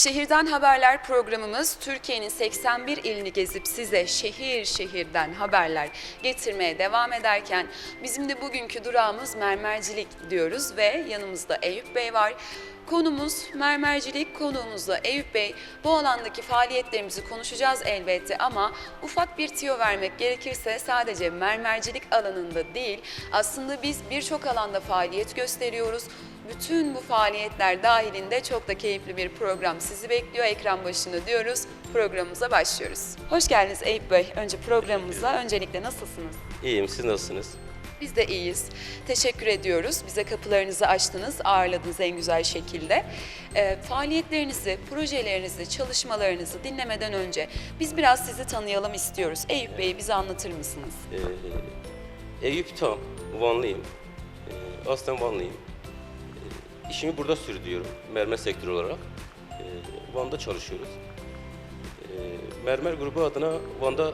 Şehirden Haberler programımız Türkiye'nin 81 ilini gezip size şehir şehirden haberler getirmeye devam ederken bizim de bugünkü durağımız mermercilik diyoruz ve yanımızda Eyüp Bey var. Konumuz mermercilik, konuğumuzla Eyüp Bey. Bu alandaki faaliyetlerimizi konuşacağız elbette ama ufak bir tiyo vermek gerekirse sadece mermercilik alanında değil, aslında biz birçok alanda faaliyet gösteriyoruz. Bütün bu faaliyetler dahilinde çok da keyifli bir program sizi bekliyor ekran başında diyoruz. Programımıza başlıyoruz. Hoş geldiniz Eyüp Bey. Önce programımıza öncelikle nasılsınız? İyiyim, siz nasılsınız? Biz de iyiyiz. Teşekkür ediyoruz. Bize kapılarınızı açtınız, ağırladınız en güzel şekilde. Ee, faaliyetlerinizi, projelerinizi, çalışmalarınızı dinlemeden önce biz biraz sizi tanıyalım istiyoruz. Eyüp Bey'i bize anlatır mısınız? Ee, Eyüp Tam, Vanlıyım. Ee, aslen Vanlıyım. İşimi burada sürdürüyorum, mermer sektörü olarak. Ee, Van'da çalışıyoruz. Ee, mermer grubu adına Van'da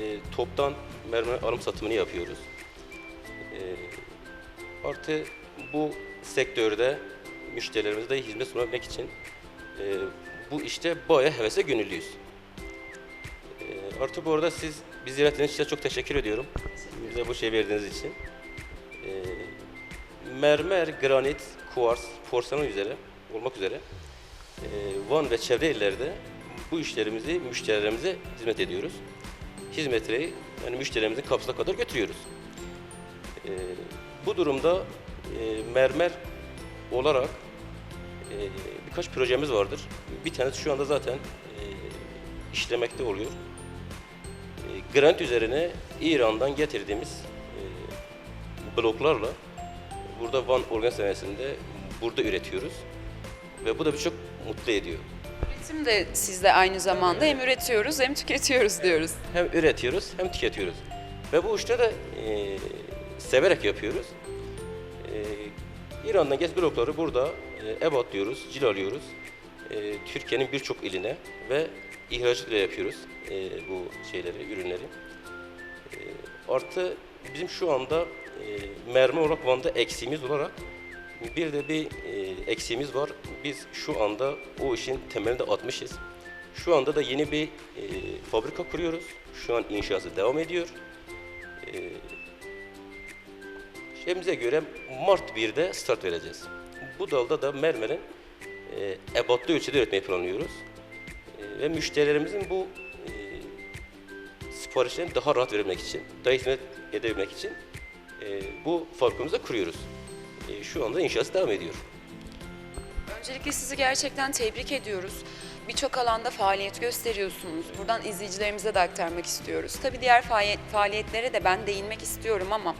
e, toptan mermer alım satımını yapıyoruz. Ee, artı bu sektörde müşterilerimize hizmet sunabilmek için e, bu işte bayağı hevese gönüllüyüz. Ee, Artı bu arada siz bizi ziyaret için çok teşekkür ediyorum. Bize bu şey verdiğiniz için. Ee, mermer, granit, kuvars, porselen üzere olmak üzere e, Van ve çevre illerde bu işlerimizi müşterilerimize hizmet ediyoruz. Hizmetleri yani müşterilerimizin kapısına kadar götürüyoruz. Ee, bu durumda e, mermer olarak e, birkaç projemiz vardır. Bir tanesi şu anda zaten e, işlemekte oluyor. E, Grant üzerine İran'dan getirdiğimiz e, bloklarla burada Van Organ Sanayisi'nde burada üretiyoruz. Ve bu da bizi çok mutlu ediyor. Üretim de sizde aynı zamanda hem üretiyoruz hem tüketiyoruz diyoruz. Hem üretiyoruz hem tüketiyoruz. Ve bu işte de e, severek yapıyoruz. E, İran'dan geç blokları burada e, ebatlıyoruz, cilalıyoruz. E, Türkiye'nin birçok iline ve ihracatla yapıyoruz e, bu şeyleri, ürünleri. E, artı bizim şu anda mermi olarak Van'da eksiğimiz olarak bir de bir e, eksiğimiz var. Biz şu anda o işin temelinde atmışız. Şu anda da yeni bir e, fabrika kuruyoruz. Şu an inşası devam ediyor. E, göre Mart 1'de start vereceğiz. Bu dalda da mermerin e, ebatlı ölçüde üretmeyi planlıyoruz. E, ve müşterilerimizin bu e, siparişlerini daha rahat verebilmek için, daha hizmet edebilmek için e, bu fabrikamızı kuruyoruz. E, şu anda inşası devam ediyor. Öncelikle sizi gerçekten tebrik ediyoruz. Birçok alanda faaliyet gösteriyorsunuz. Buradan izleyicilerimize de aktarmak istiyoruz. Tabii diğer faaliyet, faaliyetlere de ben değinmek istiyorum ama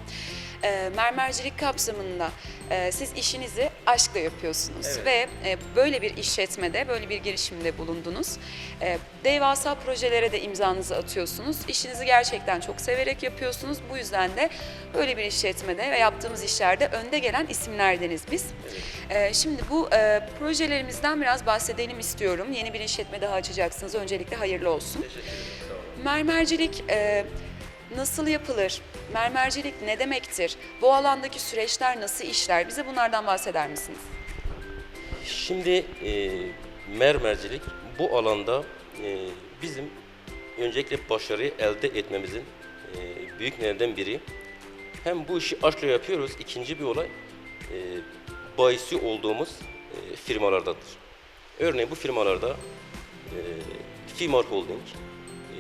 e, mermercilik kapsamında e, siz işinizi aşkla yapıyorsunuz Evet. ve e, böyle bir işletmede, böyle bir girişimde bulundunuz. E, devasa projelere de imzanızı atıyorsunuz. İşinizi gerçekten çok severek yapıyorsunuz. Bu yüzden de böyle bir işletmede ve yaptığımız işlerde önde gelen isimlerdeniz biz. E, şimdi bu e, projelerimizden biraz bahsedelim istiyorum. Yeni bir işletme daha açacaksınız. Öncelikle hayırlı olsun. Mermercilik e, nasıl yapılır? Mermercilik ne demektir? Bu alandaki süreçler nasıl işler? Bize bunlardan bahseder misiniz? Şimdi e, mermercilik bu alanda e, bizim öncelikle başarıyı elde etmemizin e, büyük nedeninden biri. Hem bu işi aşkla yapıyoruz. İkinci bir olay e, bayisi olduğumuz e, firmalardadır. Örneğin bu firmalarda e, Fimar Holding,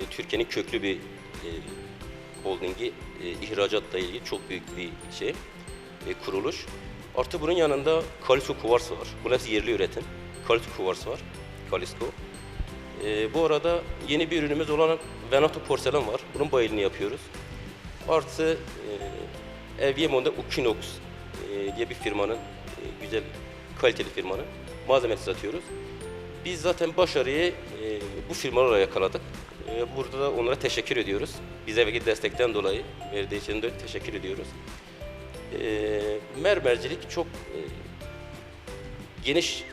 e, Türkiye'nin köklü bir e, holdingi, e, ihracatla ilgili çok büyük bir şey, e, kuruluş. Artı bunun yanında Kalisko Kuvars var. Bu hepsi yerli üretim. Kalisko Kuvars var. Kalisko. E, bu arada yeni bir ürünümüz olan Venato porselen var. Bunun bayilini yapıyoruz. Artı e, Evyemon'da Ukinox e, diye bir firmanın, e, güzel kaliteli firmanın malzemesi satıyoruz. Biz zaten başarıyı e, bu firmalarla yakaladık. E, burada da onlara teşekkür ediyoruz. Bize verdiği destekten dolayı verdiği için de teşekkür ediyoruz. E, mermercilik çok e, geniş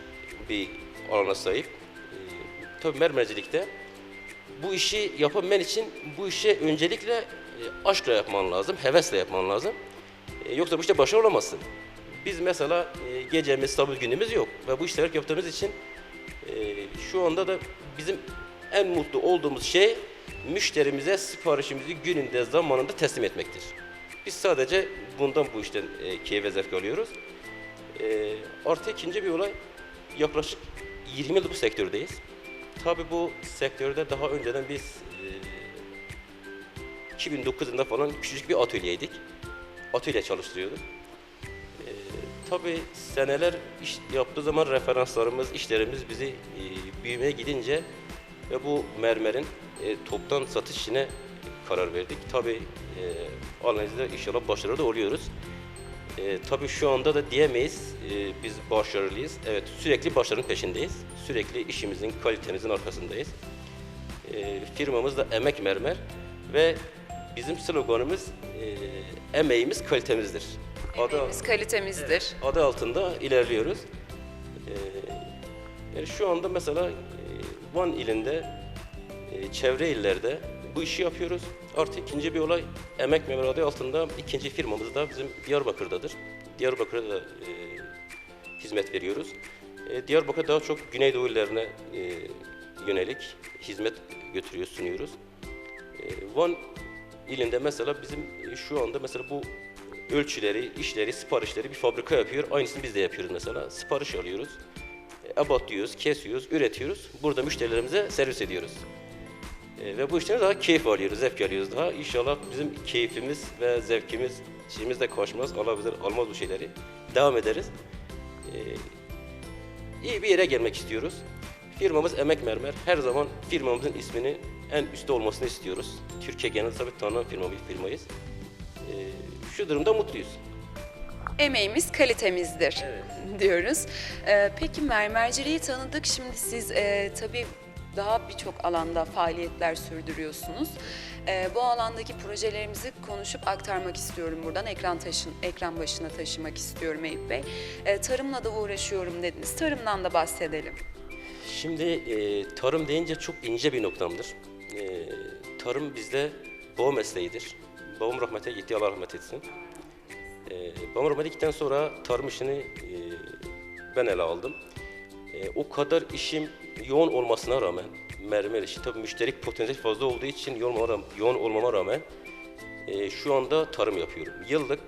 bir alana sahip. E, tabii mermercilikte bu işi yapabilmen için bu işe öncelikle e, aşkla yapman lazım, hevesle yapman lazım. E, yoksa bu işte başarılı olamazsın. Biz mesela gecemiz, sabır günümüz yok ve bu işleri yaptığımız için Ee, şu anda da bizim en mutlu olduğumuz şey müşterimize siparişimizi gününde zamanında teslim etmektir. Biz sadece bundan bu işten e, keyif ve zevk alıyoruz. Ee, artı ikinci bir olay yaklaşık 20 yıldır bu sektördeyiz. Tabii bu sektörde daha önceden biz e, 2009 yılında falan küçücük bir atölyeydik. Atölye çalıştırıyorduk. Ee, tabii seneler iş yaptığı zaman referanslarımız, işlerimiz bizi e, büyümeye gidince ve bu mermerin e, toptan satış işine karar verdik. Tabii e, izniyle inşallah başarılı oluyoruz. E, tabii şu anda da diyemeyiz e, biz başarılıyız. Evet sürekli başarının peşindeyiz. Sürekli işimizin, kalitemizin arkasındayız. E, firmamız da Emek Mermer ve bizim sloganımız e, emeğimiz kalitemizdir. Adı- Emeğimiz kalitemizdir. adı altında ilerliyoruz. Ee, yani şu anda mesela e, Van ilinde, e, çevre illerde bu işi yapıyoruz. Artı ikinci bir olay, Emek Memur adı altında ikinci firmamız da bizim Diyarbakır'dadır. Diyarbakır'da da e, hizmet veriyoruz. E, Diyarbakır daha çok Güneydoğu illerine e, yönelik hizmet götürüyoruz, sunuyoruz. E, Van ilinde mesela bizim e, şu anda mesela bu ölçüleri, işleri, siparişleri bir fabrika yapıyor. Aynısını biz de yapıyoruz mesela. Sipariş alıyoruz. E, Abatlıyoruz, kesiyoruz, üretiyoruz. Burada müşterilerimize servis ediyoruz. E, ve bu işten daha keyif alıyoruz, zevk alıyoruz daha. İnşallah bizim keyfimiz ve zevkimiz, şeyimiz de kaçmaz. Allah bize almaz bu şeyleri. Devam ederiz. E, iyi bir yere gelmek istiyoruz. Firmamız Emek Mermer. Her zaman firmamızın ismini en üstte olmasını istiyoruz. Türkiye genel tabii tanınan firma bir firmayız. Ee, şu durumda mutluyuz. Emeğimiz kalitemizdir diyoruz. Ee, peki mermerciliği tanıdık. Şimdi siz e, tabii daha birçok alanda faaliyetler sürdürüyorsunuz. Ee, bu alandaki projelerimizi konuşup aktarmak istiyorum buradan. Ekran taşın, ekran başına taşımak istiyorum Eyüp Bey. Ee, tarımla da uğraşıyorum dediniz. Tarımdan da bahsedelim. Şimdi e, tarım deyince çok ince bir noktamdır. E, tarım bizde baba mesleğidir. Babam rahmete gitti, Allah rahmet etsin. E, babam rahmet ettikten sonra tarım işini e, ben ele aldım. E, o kadar işim yoğun olmasına rağmen, mermer işi tabii müşterik potansiyeli fazla olduğu için yoğun olmama, rağmen e, şu anda tarım yapıyorum. Yıllık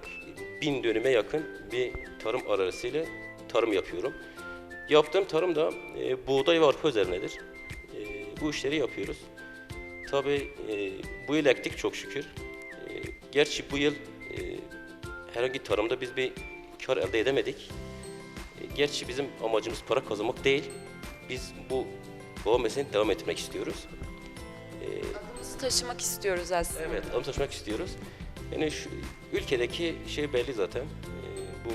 bin dönüme yakın bir tarım arazisiyle tarım yapıyorum. Yaptığım tarım da e, buğday ve arpa üzerinedir. E, bu işleri yapıyoruz. Tabii e, bu yıl ektik çok şükür. E, gerçi bu yıl herhangi tarımda biz bir kar elde edemedik. E, gerçi bizim amacımız para kazanmak değil. Biz bu baba mesleğini devam etmek istiyoruz. Adımızı taşımak istiyoruz aslında. Evet, adım taşımak istiyoruz. Yani şu ülkedeki şey belli zaten. Ee, bu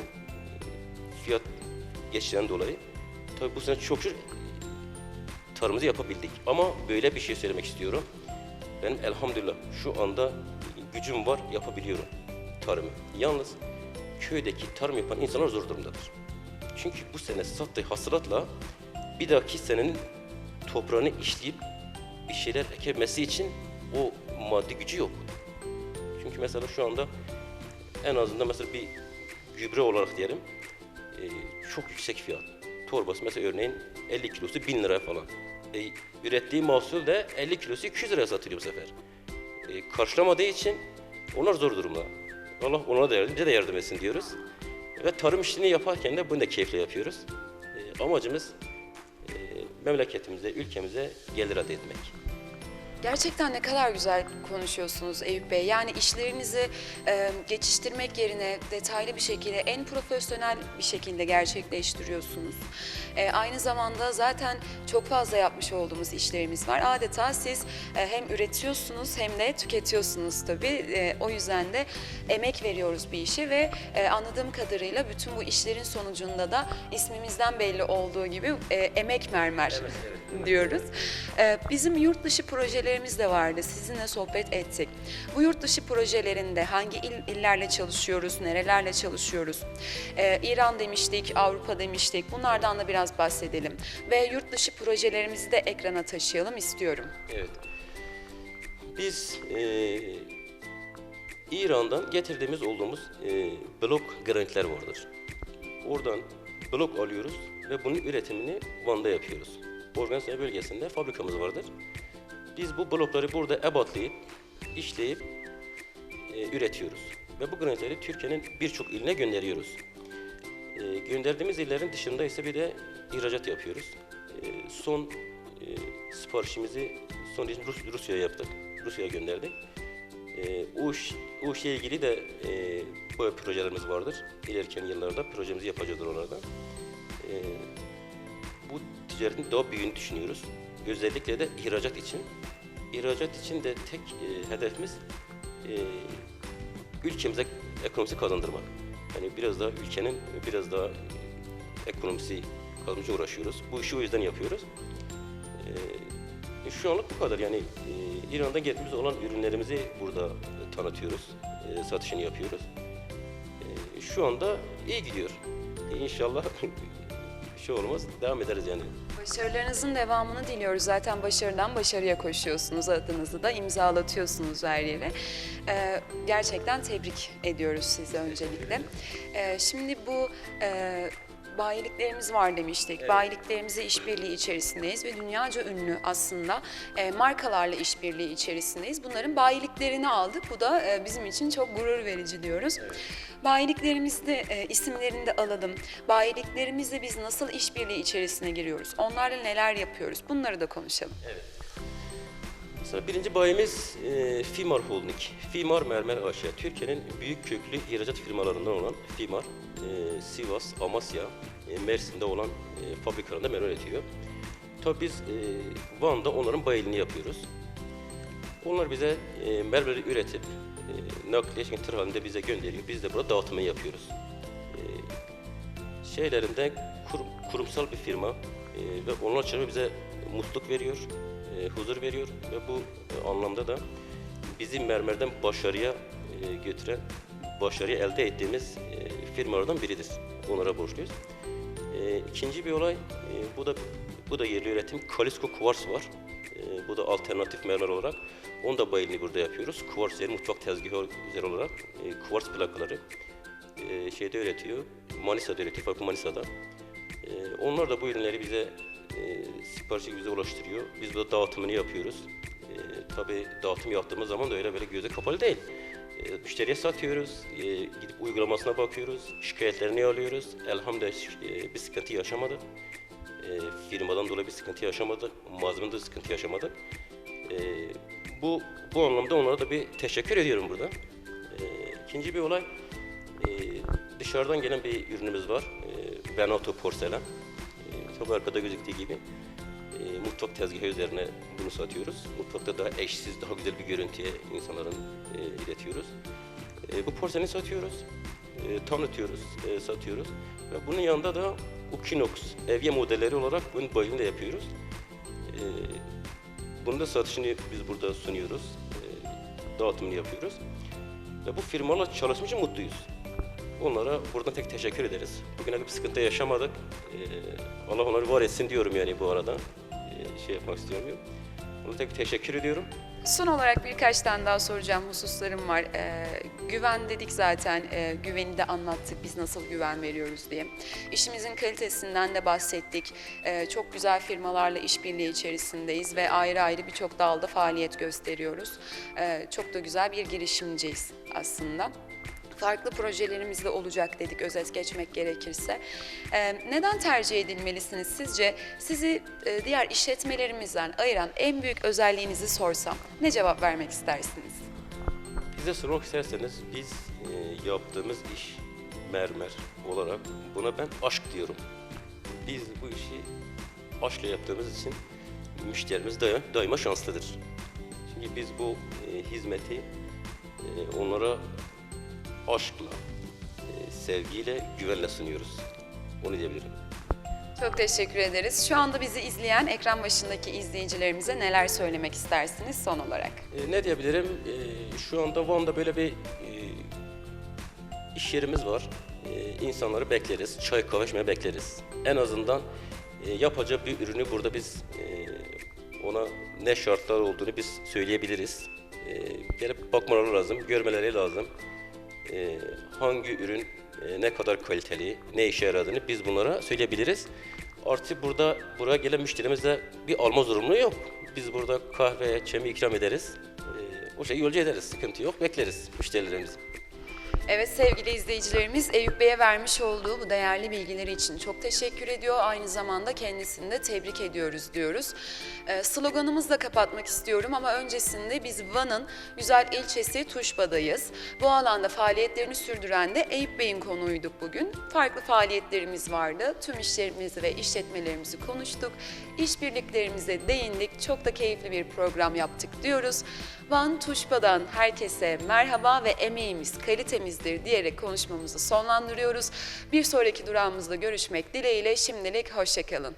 fiyat geçişinden dolayı. Tabii bu sene çok şükür tarımımızı yapabildik. Ama böyle bir şey söylemek istiyorum. Benim elhamdülillah şu anda gücüm var, yapabiliyorum tarımı. Yalnız köydeki tarım yapan insanlar zor durumdadır. Çünkü bu sene sattığı hasılatla bir dahaki senenin toprağını işleyip bir şeyler ekemesi için o maddi gücü yok. Çünkü mesela şu anda en azından mesela bir gübre olarak diyelim e, çok yüksek fiyat. Torbası mesela örneğin 50 kilosu 1000 lira falan. E, ürettiği mahsul de 50 kilosu 200 liraya satılıyor bu sefer. E, karşılamadığı için onlar zor durumda. Allah ona da yardım, de yardım etsin diyoruz. Ve tarım işini yaparken de bunu da keyifle yapıyoruz. E, amacımız e, memleketimize, ülkemize gelir elde etmek. Gerçekten ne kadar güzel konuşuyorsunuz Eyüp Bey. Yani işlerinizi e, geçiştirmek yerine detaylı bir şekilde en profesyonel bir şekilde gerçekleştiriyorsunuz. E, aynı zamanda zaten çok fazla yapmış olduğumuz işlerimiz var. Adeta siz e, hem üretiyorsunuz hem de tüketiyorsunuz tabii. E, o yüzden de emek veriyoruz bir işe ve e, anladığım kadarıyla bütün bu işlerin sonucunda da ismimizden belli olduğu gibi e, emek mermer diyoruz. Ee, Bizim yurt dışı projelerimiz de vardı. Sizinle sohbet ettik. Bu yurt dışı projelerinde hangi il, illerle çalışıyoruz, nerelerle çalışıyoruz? Ee, İran demiştik, Avrupa demiştik. Bunlardan da biraz bahsedelim. Ve yurt dışı projelerimizi de ekrana taşıyalım istiyorum. Evet. Biz eee, İran'dan getirdiğimiz olduğumuz eee, blok granitler vardır. Oradan blok alıyoruz ve bunun üretimini Van'da yapıyoruz. Organize bölgesinde fabrikamız vardır. Biz bu blokları burada ebatlayıp, işleyip e, üretiyoruz. Ve bu granitleri Türkiye'nin birçok iline gönderiyoruz. E, gönderdiğimiz illerin dışında ise bir de ihracat yapıyoruz. E, son e, siparişimizi son Rus, Rusya'ya yaptık. Rusya'ya gönderdik. E, o işle ilgili de e, böyle projelerimiz vardır. İlerleyen yıllarda projemizi yapacağız oralarda. E, bu ticaretin daha büyüğünü düşünüyoruz. Özellikle de ihracat için. İhracat için de tek e, hedefimiz e, ülkemize ekonomisi kazandırmak. Yani biraz daha ülkenin biraz daha ekonomisi kazanmaya uğraşıyoruz. Bu işi o yüzden yapıyoruz. E, şu anlık bu kadar. Yani e, İran'dan getirdiğimiz olan ürünlerimizi burada tanıtıyoruz. E, satışını yapıyoruz. E, şu anda iyi gidiyor. E, inşallah şey olmaz. Devam ederiz yani. Başarılarınızın devamını diliyoruz. Zaten başarıdan başarıya koşuyorsunuz. Adınızı da imzalatıyorsunuz her yere. Ee, gerçekten tebrik ediyoruz sizi öncelikle. Ee, şimdi bu e, bayiliklerimiz var demiştik. Bayiliklerimize işbirliği içerisindeyiz ve dünyaca ünlü aslında e, markalarla işbirliği içerisindeyiz. Bunların bayiliklerini aldık. Bu da e, bizim için çok gurur verici diyoruz. Bayiliklerimizde e, isimlerini de alalım. Bayiliklerimizle biz nasıl işbirliği içerisine giriyoruz? Onlarla neler yapıyoruz? Bunları da konuşalım. Mesela birinci bayimiz e, Fimar Holding. Fimar Mermer AŞ. Türkiye'nin büyük köklü ihracat firmalarından olan Fimar, e, Sivas, Amasya, e, Mersin'de olan e, fabrikalarında mermer üretiyor. Tabii biz e, Van'da onların bayiliğini yapıyoruz. Onlar bize e, mermeri üretip e, nakliye için tır halinde bize gönderiyor. Biz de burada dağıtımını yapıyoruz. E, şeylerinde kur- kurumsal bir firma e, ve onlar çalışma bize mutluluk veriyor, e, huzur veriyor ve bu e, anlamda da bizi mermerden başarıya e, götüren, başarıyı elde ettiğimiz e, firmalardan biridir. Onlara borçluyuz. E, ikinci bir olay, bu da bu da yerli üretim Kalisko Kuvars var. Bu da alternatif mermer olarak. Onu da bayılını burada yapıyoruz. Kuvars yeri mutfak tezgahı üzeri olarak kuvars plakaları e, şeyde üretiyor. Manisa'da üretiyor, fabrika Manisa'da. Onlar da bu ürünleri bize e, siparişi bize ulaştırıyor. Biz burada dağıtımını yapıyoruz. E, tabii dağıtım yaptığımız zaman da öyle böyle gözü kapalı değil. E, müşteriye satıyoruz, e, gidip uygulamasına bakıyoruz, şikayetlerini alıyoruz. Elhamdülillah e, bir sıkıntı yaşamadık. E, firmadan dolayı bir sıkıntı yaşamadık, malzemede sıkıntı yaşamadık. E, bu bu anlamda onlara da bir teşekkür ediyorum burada. E, ikinci bir olay, e, dışarıdan gelen bir ürünümüz var. E, Venato porselen. E, tabii arkada gözüktüğü gibi e, mutfak tezgahı üzerine bunu satıyoruz. Mutfakta daha eşsiz, daha güzel bir görüntüye insanların e, iletiyoruz. E, bu porseleni satıyoruz, e, tanıtıyoruz, e, satıyoruz. Ve bunun yanında da Ukinox evye modelleri olarak bunun bayılını da yapıyoruz. E, bunun da satışını biz burada sunuyoruz, e, dağıtımını yapıyoruz. Ve bu firmalarla çalışmış için mutluyuz. Onlara buradan tek teşekkür ederiz. Bugüne bir sıkıntı yaşamadık. Ee, Allah onları var etsin diyorum yani bu arada. Ee, şey yapmak istiyorum. Ona tek teşekkür ediyorum. Son olarak birkaç tane daha soracağım hususlarım var. Ee, güven dedik zaten, ee, güveni de anlattık biz nasıl güven veriyoruz diye. İşimizin kalitesinden de bahsettik. Ee, çok güzel firmalarla işbirliği içerisindeyiz ve ayrı ayrı birçok dalda faaliyet gösteriyoruz. Ee, çok da güzel bir girişimciyiz aslında. Farklı projelerimiz de olacak dedik özet geçmek gerekirse. Ee, neden tercih edilmelisiniz sizce? Sizi e, diğer işletmelerimizden ayıran en büyük özelliğinizi sorsam ne cevap vermek istersiniz? Bize sormak isterseniz biz e, yaptığımız iş mermer olarak buna ben aşk diyorum. Biz bu işi aşkla yaptığımız için müşterimiz da, daima şanslıdır. Çünkü biz bu e, hizmeti onlara aşkla, e, sevgiyle, güvenle sunuyoruz. Onu diyebilirim. Çok teşekkür ederiz. Şu anda bizi izleyen ekran başındaki izleyicilerimize neler söylemek istersiniz son olarak? E, ne diyebilirim? E, şu anda Van'da böyle bir e, iş yerimiz var. E, insanları bekleriz, çay kahve bekleriz. En azından e, yapacağı bir ürünü burada biz e, ona ne şartlar olduğunu biz söyleyebiliriz. E, gelip bakmaları lazım, görmeleri lazım. E, hangi ürün e, ne kadar kaliteli, ne işe yaradığını biz bunlara söyleyebiliriz. Artı burada buraya gelen müşterimizle bir alma zorunluluğu yok. Biz burada kahve, çemi ikram ederiz. Ee, o şeyi yolcu ederiz. Sıkıntı yok. Bekleriz müşterilerimizi. Evet sevgili izleyicilerimiz Eyüp Bey'e vermiş olduğu bu değerli bilgileri için çok teşekkür ediyor. Aynı zamanda kendisini de tebrik ediyoruz diyoruz. Ee, sloganımızla kapatmak istiyorum ama öncesinde biz Van'ın güzel ilçesi Tuşba'dayız. Bu alanda faaliyetlerini sürdüren de Eyüp Bey'in konuğuyduk bugün. Farklı faaliyetlerimiz vardı. Tüm işlerimizi ve işletmelerimizi konuştuk. İşbirliklerimize değindik. Çok da keyifli bir program yaptık diyoruz. Van Tuşba'dan herkese merhaba ve emeğimiz kalitemizdir diyerek konuşmamızı sonlandırıyoruz. Bir sonraki durağımızda görüşmek dileğiyle şimdilik hoşçakalın.